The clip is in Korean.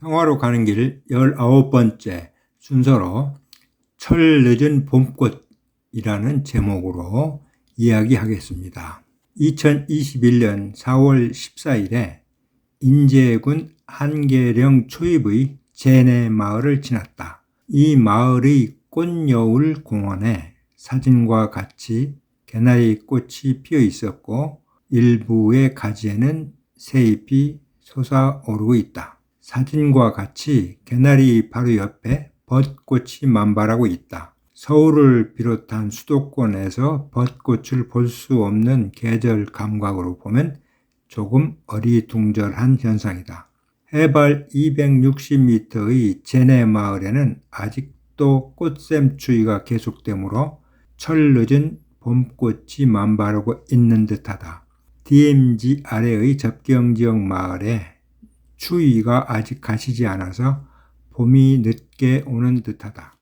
평화로 가는 길 19번째 순서로 철 늦은 봄꽃이라는 제목으로 이야기하겠습니다. 2021년 4월 14일에 인제군 한계령 초입의 제내 마을을 지났다. 이 마을의 꽃여울 공원에 사진과 같이 개나리 꽃이 피어 있었고 일부의 가지에는 새잎이 솟아오르고 있다. 사진과 같이 개나리 바로 옆에 벚꽃이 만발하고 있다. 서울을 비롯한 수도권에서 벚꽃을 볼 수 없는 계절 감각으로 보면 조금 어리둥절한 현상이다. 해발 260m의 제내 마을에는 아직도 꽃샘추위가 계속되므로 철 늦은 봄꽃이 만발하고 있는 듯하다. DMZ 아래의 접경지역 마을에 추위가 아직 가시지 않아서 봄이 늦게 오는 듯하다.